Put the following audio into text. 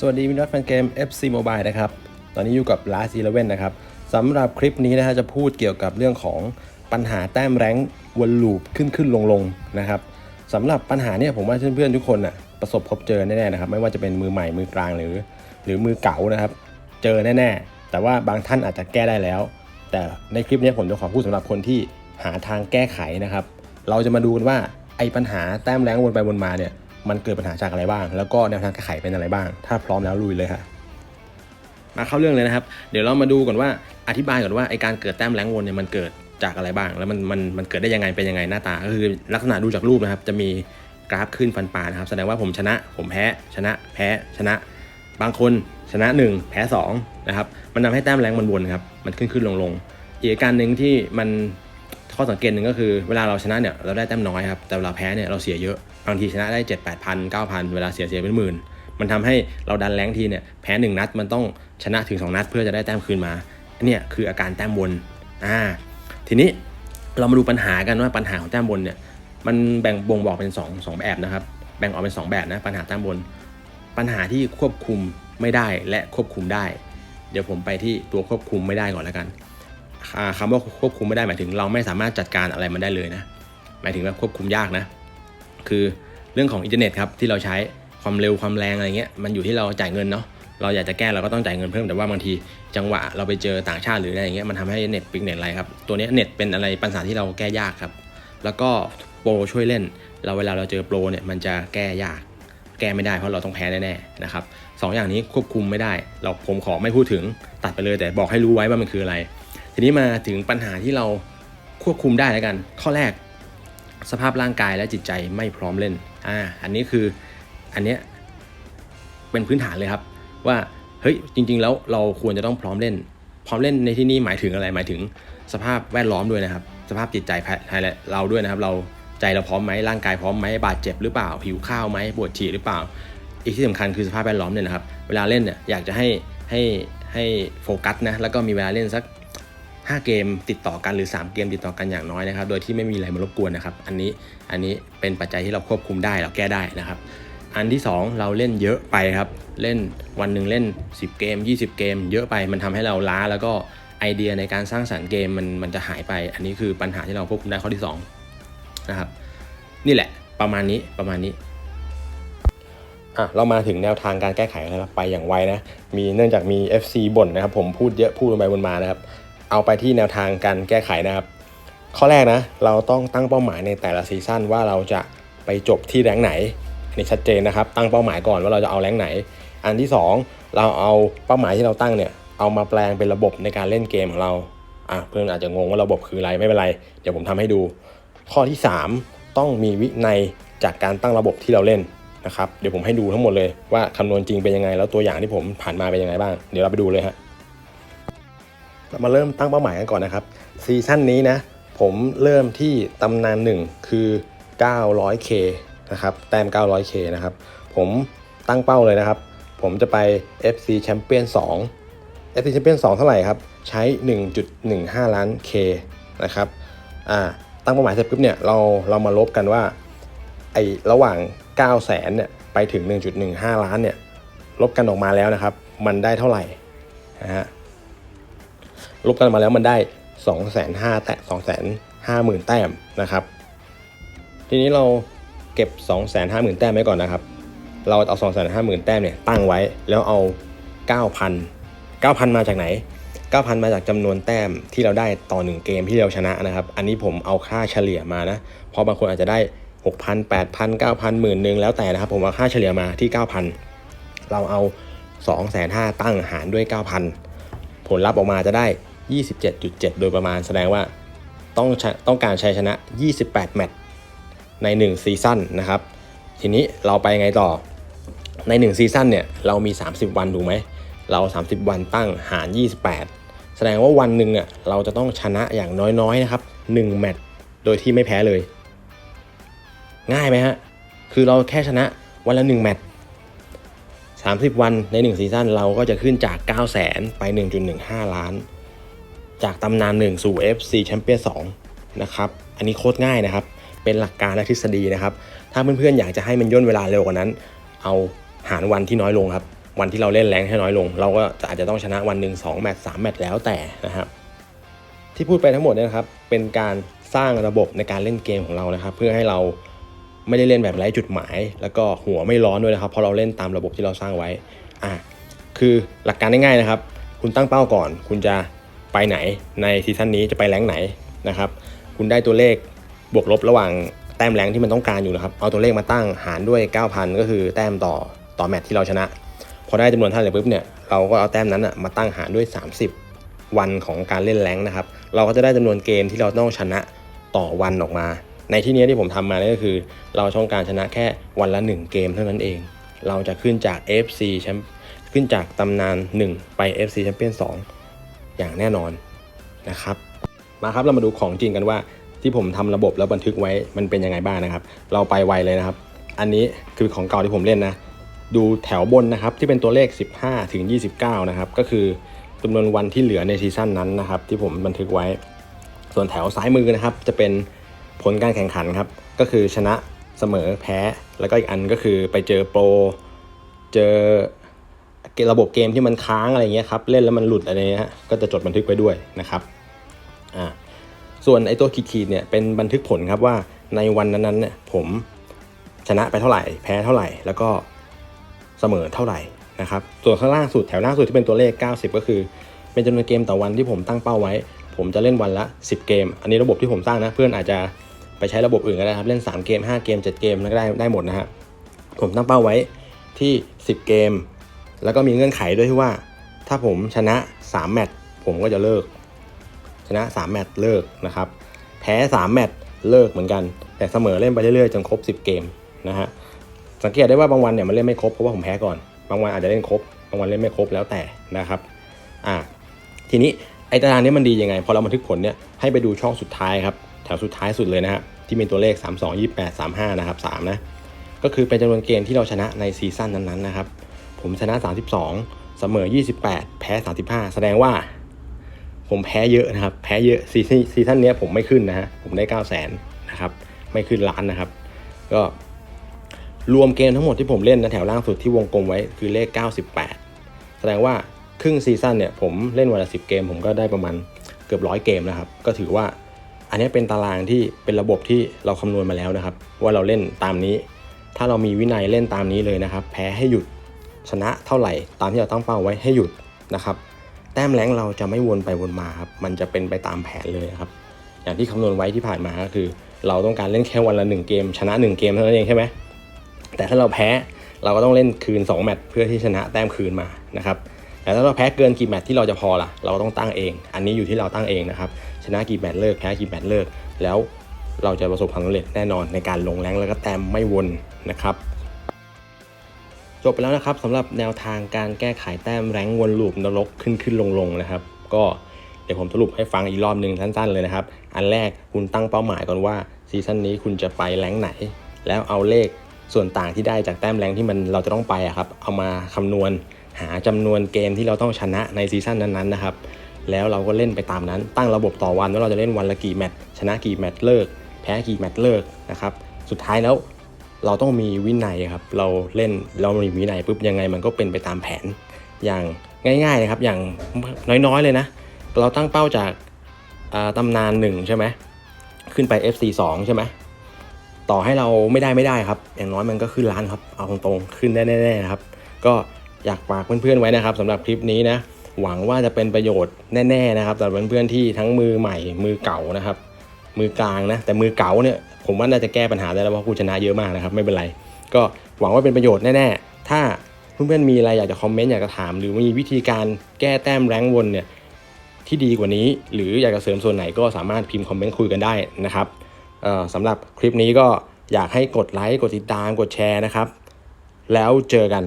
สวัสดีมิตรแฟนเกม FC Mobile นะครับ ตอนนี้อยู่กับ Last Eleven นะครับสำหรับคลิปนี้นะฮะจะพูดเกี่ยวกับเรื่องของปัญหาแต้มแรงวนลูปขึ้นขึ้นลงลงนะครับสำหรับปัญหาเนี่ยผมว่าเพื่อนๆทุกคนน่ะประสบพบเจอแน่ๆนะครับ ไม่ว่าจะเป็นมือใหม่มือกลางหรือ หรือมือเก่านะครับ เจอแน่ๆ แต่ว่าบางท่านอาจจะแก้ได้แล้ว แต่ในคลิปนี้ผมจะขอพูดสำหรับคนที่หาทางแก้ไขนะครับ เราจะมาดูกันว่าไอ้ปัญหาแต้มแรงวนไปวนมาเนี่ย มันเกิดปัญหาจากอะไรบ้าง แล้วก็แนวทางแก้ไขเป็นอะไรบ้าง ถ้าพร้อมแล้วลุยเลยค่ะมาเข้าเรื่องเลยนะครับ เดี๋ยวเรามาดูก่อนว่าอธิบายก่อนว่าไอการเกิดแต้มแรงวนเนี่ยมันเกิดจากอะไรบ้าง แล้วมันมันมันเกิดได้ยังไงเป็นยังไงหน้าตาก็คือลักษณะดูจากรูปนะครับ จะมีกราฟขึ้นฟันปลานะครับ แสดงว่าผมชนะ ผมแพ้ ชนะ แพ้ ชนะ บางคนชนะ 1 แพ้2นะครับ มันทำให้แต้มแรงมันวนครับ มันขึ้นขึ้นลงลงอีกการหนึ่งที่มัน ข้อสังเกตหนึ่งก็คือเวลาเราชนะเนี่ยเราได้แต้มน้อยครับแต่เวลาแพ้เนี่ยเราเสียเยอะบางทีชนะได้ 7 8 0 0 0 9,000 เวลาเสียเสียเป็นหมื่นมันทำให้เราดันแรงทีเนี่ยแพ้หนึ่งนัดมันต้องชนะถึง 2 นัด เพื่อจะได้แต้มคืนมาเนี่ยคืออาการแต้มวนอ่าทีนี้เรามาดูปัญหากันว่าปัญหาของแต้มวนเนี่ยมันแบ่งบ่งบอกเป็น2 2แบบนะครับแบ่งออกเป็น 2 แบบนะปัญหาแต้มวนปัญหาที่ควบคุมไม่ได้และควบคุมได้ เดี๋ยวผมไปที่ตัวควบคุมไม่ได้ก่อนแล้วกัน อ่าคำว่าควบคุมไม่ได้หมายถึง เราไม่สามารถจัดการอะไรมันได้เลยนะ หมายถึงว่าควบคุมยากนะ คือเรื่องของอินเทอร์เน็ตครับที่เราใช้ความเร็วความแรงอะไรเงี้ยมันอยู่ที่เราจ่ายเงินเนาะเราอยากจะแก้เราก็ต้องจ่ายเงินเพิ่มแต่ว่าบางทีจังหวะเราไปเจอต่างชาติหรืออะไรอย่างเงี้ยมันทำให้เน็ตปิกเน็ตอะไรครับตัวเนี้ยเน็ตเป็นอะไรปัญหาที่เราแก้ยากครับ แล้วก็โปรช่วยเล่น เราเวลาเราเจอโปรเนี่ยมันจะแก้ยาก แก้ไม่ได้เพราะเราต้องแพ้แน่ๆนะครับสองอย่างนี้ควบคุมไม่ได้ เราผมขอไม่พูดถึงตัดไปเลยแต่บอกให้รู้ไว้ว่ามันคืออะไร ทีนี้มาถึงปัญหาที่เราควบคุมได้แล้วกัน ข้อแรก สภาพร่างกายและจิตใจไม่พร้อมเล่นอ่าอันนี้คืออันเนี้ยเป็นพื้นฐานเลยครับ ว่าเฮ้ยจริง ๆ แล้วเราควรจะต้องพร้อมเล่น พร้อมเล่นในที่นี้หมายถึงอะไรหมายถึงสภาพแวดล้อมด้วยนะครับ สภาพจิตใจภายเราด้วยนะครับ เราใจเราพร้อมไหมร่างกายพร้อมไหมบาดเจ็บหรือเปล่าหิวข้าวไหมปวดฉี่หรือเปล่า อีกที่สำคัญคือสภาพแวดล้อมเนี่ยนะครับ เวลาเล่นเนี่ยอยากจะให้ให้ให้โฟกัสนะแล้วก็มีเวลาเล่นสัก 5 เกมติดต่อกันหรือ 3 เกมติดต่อกันอย่างน้อยนะครับ โดยที่ไม่มีอะไรมารบกวนนะครับ อันนี้อันนี้เป็นปัจจัยที่เราควบคุมได้เราแก้ได้นะครับ อันที่ 2 เราเล่นเยอะไปครับ เล่นวันหนึ่งเล่น 10 เกม 20 เกม เยอะไปมันทำให้เราล้าแล้วก็ไอเดียในการสร้างสรรค์เกมมันมันจะหายไป อันนี้คือปัญหาที่เราควบคุมได้ข้อที่2นะครับนี่แหละประมาณนี้ประมาณนี้อะเรามาถึงแนวทางการแก้ไขแล้วนะครับไปอย่างไวนะมีเนื่องจากมี FC บ่นนะครับ ผมพูดเยอะพูดลงไปบนมานะครับ เอาไปที่แนวทางการแก้ไขนะครับ ข้อแรกนะ เราต้องตั้งเป้าหมายในแต่ละซีซั่นว่าเราจะไปจบที่แรงไหนอันนี้ชัดเจนนะครับ ตั้งเป้าหมายก่อนว่าเราจะเอาแรงไหน อันที่ 2 เราเอาเป้าหมายที่เราตั้งเนี่ยเอามาแปลงเป็นระบบในการเล่นเกมของเราอะเพื่อนอาจจะงงว่าระบบคืออะไรไม่เป็นไร เดี๋ยวผมทำให้ดู ข้อที่ 3 ต้องมีวินัยจากการตั้งระบบที่เราเล่นนะครับเดี๋ยวผมให้ดูทั้งหมดเลยว่าคำนวณจริงเป็นยังไง แล้วตัวอย่างที่ผมผ่านมาเป็นยังไงบ้าง เดี๋ยวเราไปดูเลยฮะ มาเริ่มตั้งเป้าหมายกันก่อนนะครับซีซั่นนี้นะผมเริ่มที่ตำนานหนึ่งคือ 900k นะครับแต้ม 900k นะครับผมตั้งเป้าเลยนะครับ ผมจะไป FC Champion 2 FC Champion 2 เท่าไหร่ครับ ใช้ 1.15 ล้าน k นะครับอ่าตั้งเป้าหมายเสร็จปุ๊บเนี่ยเราเรามาลบกันว่าไอระหว่าง 9 0 0แสนเนี่ยไปถึง 1.15 ล้านเนี่ยลบกันออกมาแล้วนะครับ มันได้เท่าไหร่นะฮะ ลบกันมาแล้วมันได้2องแสนห้าแตะสองแสนห้าหมื่นแต้มนะครับ ทีนี้เราเก็บ2องแสนห้าหมื่นแต้มไว้ก่อนนะครับ เราเอา2องแสนห้าหมื่นแต้มเนี่ยตั้งไว้แล้วเอา 9,000 9,000 มาจากไหน 9,000 มาจากจำนวนแต้มที่เราได้ต่อ 1 เกมที่เราชนะนะครับ อันนี้ผมเอาค่าเฉลี่ยมานะ เพราะบางคนอาจจะได้ 6,000 8,000 9,000หมื่นหนึ่งแล้วแต่นะครับ ผมเอาค่าเฉลี่ยมาที่ 9,000 เราเอา 2 5 0 0 0ตั้งหารด้วย 9,000 ผลลัพธ์ออกมาจะได้ 27.7 โดยประมาณแสดงว่าต้องต้องการใชัยชนะ 28 แมตช์ใน 1 ซีซั่นนะครับ ทีนี้เราไปไงต่อใน 1 ซีซั่นเนี่ยเรามี 30 วันถูกไหม เรา 30 วันตั้งหาร 28 แสดงว่าวันหนึ่งเนี่ยเราจะต้องชนะอย่างน้อยๆนะครับ 1 แมตช์โดยที่ไม่แพ้เลย ง่ายไหมฮะ คือเราแค่ชนะวันละ 1 แมตช์30 วันใน 1 ซีซั่นเราก็จะขึ้นจาก 9 0 0 0 0 0 ไป 1.15 ล้าน จากตำนาน 1 สู่ FC แชมเปี้ยน2นะครับ อันนี้โคตรง่ายนะครับ เป็นหลักการและทฤษฎีนะครับ ถ้าเพื่อนๆอยากจะให้มันย่นเวลาเร็วกว่านั้น เอาหารวันที่น้อยลงครับ วันที่เราเล่นแรงให้น้อยลง เราก็จะอาจจะต้องชนะวันหนึ่งสองแมตช์สามแมตช์แล้วแต่นะครับ ที่พูดไปทั้งหมดเนี่ยครับ เป็นการสร้างระบบในการเล่นเกมของเรานะครับ เพื่อให้เราไม่ได้เล่นแบบไร้จุดหมาย แล้วก็หัวไม่ร้อนด้วยนะครับเพราะเราเล่นตามระบบที่เราสร้างไว้อะคือหลักการง่ายๆนะครับ คุณตั้งเป้าก่อน คุณจะ ไปไหนในซีซั่นนี้จะไปแรงไหนนะครับ คุณได้ตัวเลขบวกลบระหว่างแต้มแรงที่มันต้องการอยู่นะครับ เอาตัวเลขมาตั้งหารด้วย 9,000 ก็คือแต้มต่อต่อแมตช์ที่เราชนะ พอได้จำนวนเท่าไหร่ปุ๊บเนี่ยเราก็เอาแต้มนั้นอะมาตั้งหารด้วย 30 วันของการเล่นแรงนะครับ เราก็จะได้จำนวนเกมที่เราต้องชนะต่อวันออกมา ในที่นี้ที่ผมทำมาเนี่ยก็คือ เราต้องการชนะแค่วันละ 1 เกมเท่านั้นเอง เราจะขึ้นจาก FC แชมป์ขึ้นจากตำนาน 1 ไป FC แชมเปี้ยน2 อย่างแน่นอนนะครับมาครับเรามาดูของจริงกันว่า ที่ผมทำระบบแล้วบันทึกไว้มันเป็นยังไงบ้างนะครับ เราไปไวเลยนะครับ อันนี้คือของเก่าที่ผมเล่นนะดูแถวบนนะครับที่เป็นตัวเลข 15ถึง29 นะครับ ก็คือจำนวนวันที่เหลือในซีซั่นนั้นนะครับ ที่ผมบันทึกไว้ ส่วนแถวซ้ายมือนะครับ จะเป็นผลการแข่งขันครับ ก็คือชนะเสมอแพ้ แล้วก็อีกอันก็คือไปเจอโปร เจอ ระบบเกมที่มันค้างอะไรเงี้ยครับเล่นแล้วมันหลุดอะไรเงี้ยฮะก็จะจดบันทึกไว้ด้วยนะครับอ่าส่วนไอ้ตัวขีดๆเนี่ยเป็นบันทึกผลครับว่าในวันนั้นๆเนี่ยผมชนะไปเท่าไหร่ แพ้เท่าไหร่ แล้วก็เสมอเท่าไหร่นะครับส่วนข้างล่างสุดแถวหน้าสุดที่เป็นตัวเลข 90 ก็คือ เป็นจำนวนเกมต่อวันที่ผมตั้งเป้าไว้ ผมจะเล่นวันละ 10 เกม อันนี้ระบบที่ผมสร้างนะเพื่อนอาจจะไปใช้ระบบอื่นก็ได้ครับเล่น 3 เกม 5 เกม 7 เกมก็ได้ได้หมดนะฮะผมตั้งเป้าไว้ที่ 10 เกม แล้วก็มีเงื่อนไขด้วยที่ว่า ถ้าผมชนะ 3 แมตช์ผมก็จะเลิก ชนะ 3 แมตช์เลิกนะครับ แพ้ 3 แมตช์เลิกเหมือนกัน แต่เสมอเล่นไปเรื่อยๆจนครบ 10 เกมนะฮะสังเกตได้ว่าบางวันเนี่ยมันเล่นไม่ครบเพราะว่าผมแพ้ก่อนบางวันอาจจะเล่นครบบางวันเล่นไม่ครบแล้วแต่นะครับอ่าทีนี้ไอ้ตารางนี้มันดียังไงพอเราบันทึกผลเนี่ยให้ไปดูช่องสุดท้ายครับแถวสุดท้ายสุดเลยนะฮะที่มีตัวเลข 3 2 28 35 นะครับ3นะก็คือเป็นจำนวนเกมที่เราชนะในซีซั่นนั้นๆนะครับ ผมชนะ 32 เสมอ 28 แพ้ 35 แสดงว่า ผมแพ้เยอะนะครับ แพ้เยอะซีซั่นซีซั่นนี้ผมไม่ขึ้นนะฮะ ผมได้ 9 0 0 0 0นนะครับ ไม่ขึ้นล้านนะครับ ก็รวมเกมทั้งหมดที่ผมเล่นนะแถวล่างสุดที่วงกลมไว้คือเลข 98 แสดงว่าครึ่งซีซั่นเนี่ยผมเล่นวันละ 10 เกม ผมก็ได้ประมาณเกือบร้อยเกมนะครับ ก็ถือว่าอันนี้เป็นตารางที่เป็นระบบที่เราคำนวณมาแล้วนะครับ ว่าเราเล่นตามนี้ ถ้าเรามีวินัยเล่นตามนี้เลยนะครับ แพ้ให้หยุด ชนะเท่าไหร่ตามที่เราตั้งเป้าไว้ให้หยุดนะครับแต้มแรงเราจะไม่วนไปวนมาครับมันจะเป็นไปตามแผนเลยครับอย่างที่คำนวณไว้ที่ผ่านมาก็คือ เราต้องการเล่นแค่วันละหนึ่งเกม ชนะหนึ่งเกมเท่านั้นเองใช่ไหมแต่ถ้าเราแพ้เราก็ต้องเล่นคืน 2 แมตช์เพื่อที่ชนะแต้มคืนมานะครับแต่ถ้าเราแพ้เกินกี่แมตช์ที่เราจะพอล่ะ เราก็ต้องตั้งเอง อันนี้อยู่ที่เราตั้งเองนะครับชนะกี่แมตช์เลิกแพ้กี่แมตช์เลิก แล้วเราจะประสบความสำเร็จแน่นอนในการลงแรงแล้วก็แต้มไม่วนนะครับ จบไปแล้วนะครับสำหรับแนวทางการแก้ไขแต้มแรงวนลูปนรกขึ้นขึ้นลงลงนะครับ ก็เดี๋ยวผมสรุปให้ฟังอีกรอบหนึ่งสั้นๆเลยนะครับ อันแรกคุณตั้งเป้าหมายก่อนว่าซีซั่นนี้คุณจะไปแรงไหน แล้วเอาเลขส่วนต่างที่ได้จากแต้มแรงที่มันเราจะต้องไปอะครับ เอามาคำนวณหาจำนวนเกมที่เราต้องชนะในซีซั่นนั้นๆนะครับ แล้วเราก็เล่นไปตามนั้น ตั้งระบบต่อวันว่าเราจะเล่นวันละกี่แมตช์ชนะกี่แมตช์เลิก แพ้กี่แมตช์เลิกนะครับ สุดท้ายแล้ว เราต้องมีวินัยครับ เราเล่นเรามีวินัยปุ๊บยังไงมันก็เป็นไปตามแผนอย่างง่ายๆนะครับอย่างน้อยๆเลยนะ เราตั้งเป้าจากาตำนานหนึ่งใช่ไหมขึ้นไป FC 2 ใช่ไหมต่อให้เราไม่ได้ไม่ได้ครับ อย่างน้อยมันก็ขึ้นล้านครับ เอาตรงๆขึ้นแน่ๆนะครับ ก็อยากฝากเพื่อนๆไว้นะครับสำหรับคลิปนี้นะหวังว่าจะเป็นประโยชน์แน่ ๆนะครับสำหรับเพื่อนๆที่ทั้งมือใหม่มือเก่านะครับ มือกลางนะแต่มือเก่าเนี่ยผมว่าน่าจะแก้ปัญหาได้แล้วเพราะกูชนะเยอะมากนะครับไม่เป็นไร ก็หวังว่าเป็นประโยชน์แน่ๆ ถ้าเพื่อนๆมีอะไรอยากจะคอมเมนต์อยากจะถาม หรือมีวิธีการแก้แต้มแรงวนเนี่ยที่ดีกว่านี้ หรืออยากจะเสริมส่วนไหนก็สามารถพิมพ์คอมเมนต์คุยกันได้นะครับสำหรับคลิปนี้ก็อยากให้กดไลค์กดติดตามกดแชร์นะครับ แล้วเจอกัน